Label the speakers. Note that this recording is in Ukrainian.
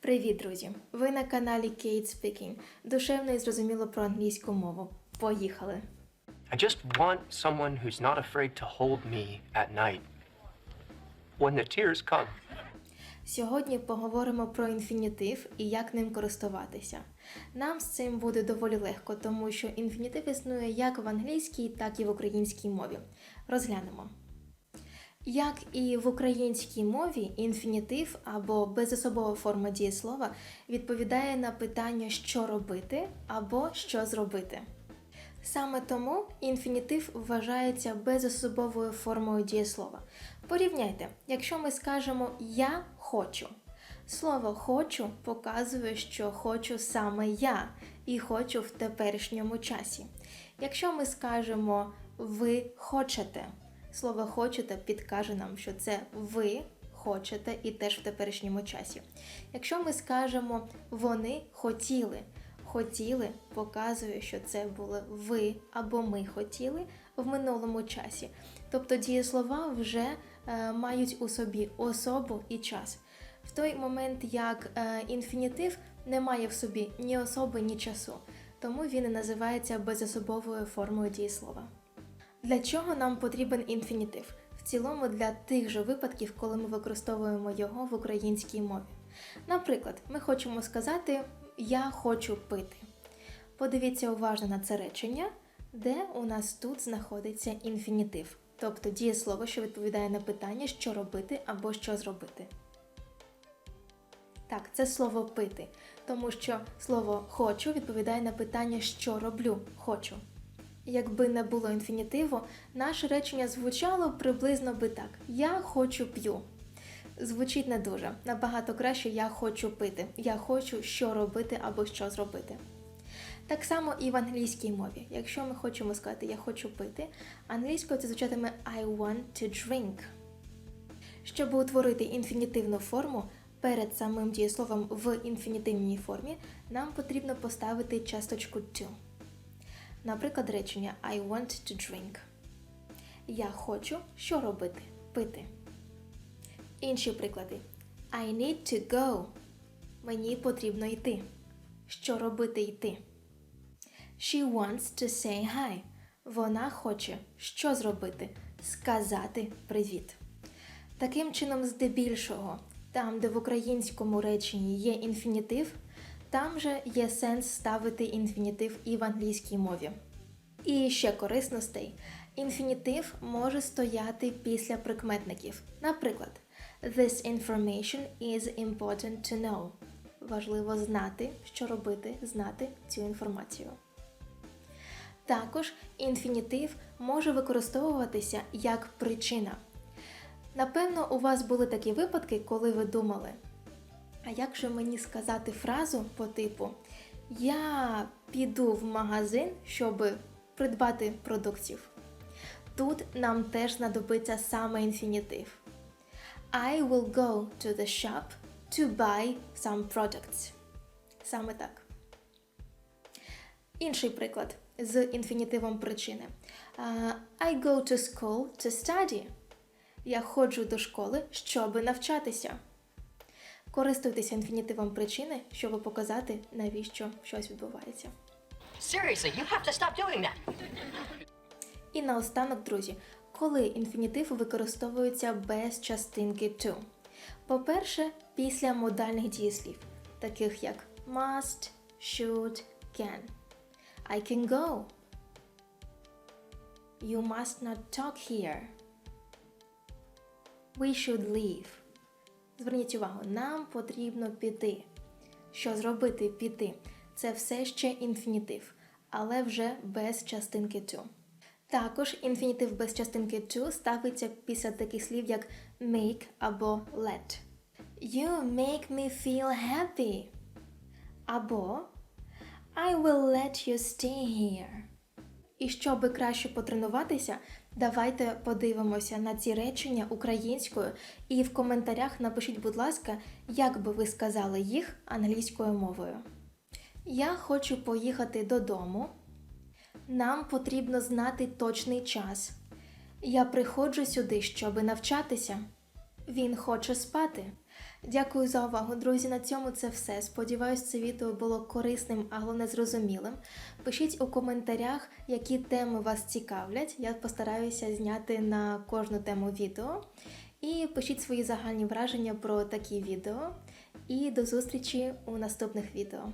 Speaker 1: Привіт, друзі! Ви на каналі Kate Speaking. Душевно і зрозуміло про англійську мову. Поїхали!
Speaker 2: I just want someone who's not afraid to hold me at night when the tears come.
Speaker 1: Сьогодні поговоримо про інфінітив і як ним користуватися. Нам з цим буде доволі легко, тому що інфінітив існує як в англійській, так і в українській мові. Розглянемо. Як і в українській мові, інфінітив або безособова форма дієслова відповідає на питання, що робити або що зробити. Саме тому інфінітив вважається безособовою формою дієслова. Порівняйте, якщо ми скажемо Я хочу. Слово хочу показує, що хочу саме я і хочу в теперішньому часі. Якщо ми скажемо ви хочете, слово хочете підкаже нам, що це ви хочете і теж в теперішньому часі. Якщо ми скажемо вони хотіли, хотіли показує, що це були ви або ми хотіли в минулому часі. Тобто дієслова вже е, мають у собі особу і час. В той момент, як е, інфінітив не має в собі ні особи, ні часу, тому він і називається безособовою формою дієслова. Для чого нам потрібен інфінітив? В цілому для тих же випадків, коли ми використовуємо його в українській мові. Наприклад, ми хочемо сказати Я хочу пити. Подивіться уважно на це речення, де у нас тут знаходиться інфінітив, тобто дієслово, що відповідає на питання, що робити або що зробити. Так, це слово пити, тому що слово хочу відповідає на питання, що роблю, хочу. Якби не було інфінітиву, наше речення звучало приблизно би так: Я хочу п'ю. Звучить не дуже. Набагато краще я хочу пити. Я хочу що робити або що зробити. Так само і в англійській мові. Якщо ми хочемо сказати я хочу пити, англійською це звучатиме I want to drink. Щоб утворити інфінітивну форму перед самим дієсловом в інфінітивній формі, нам потрібно поставити часточку to. Наприклад, речення I want to drink. Я хочу що робити? Пити. Інші приклади. I need to go. Мені потрібно йти. Що робити йти? She wants to say hi. Вона хоче що зробити? Сказати привіт. Таким чином, здебільшого, там, де в українському реченні є інфінітив, там же є сенс ставити інфінітив і в англійській мові. І ще корисностей. Інфінітив може стояти після прикметників. Наприклад, This information is important to know. Важливо знати, що робити, знати цю інформацію. Також інфінітив може використовуватися як причина. Напевно, у вас були такі випадки, коли ви думали, а як же мені сказати фразу по типу Я піду в магазин, щоб придбати продуктів. Тут нам теж знадобиться саме інфінітив. I will go to the shop to buy some products. Саме так. Інший приклад з інфінітивом причини. Uh, I go to school to study. Я ходжу до школи, щоб навчатися. Користуйтеся інфінітивом причини, щоб показати, навіщо щось відбувається.
Speaker 3: Seriously, you have to stop doing that.
Speaker 1: І наостанок, друзі, коли інфінітив використовується без частинки to. По-перше, після модальних дієслів, таких як must, should, can. I can go. You must not talk here. We should leave. Зверніть увагу, нам потрібно піти. Що зробити піти? Це все ще інфінітив, але вже без частинки to. Також інфінітив без частинки to ставиться після таких слів, як make або let. You make me feel happy. Або I will let you stay here. І щоб краще потренуватися, давайте подивимося на ці речення українською і в коментарях напишіть, будь ласка, як би ви сказали їх англійською мовою. Я хочу поїхати додому. Нам потрібно знати точний час. Я приходжу сюди, щоб навчатися. Він хоче спати. Дякую за увагу, друзі. На цьому це все. Сподіваюсь, це відео було корисним, а головне зрозумілим. Пишіть у коментарях, які теми вас цікавлять. Я постараюся зняти на кожну тему відео. І пишіть свої загальні враження про такі відео. І до зустрічі у наступних відео.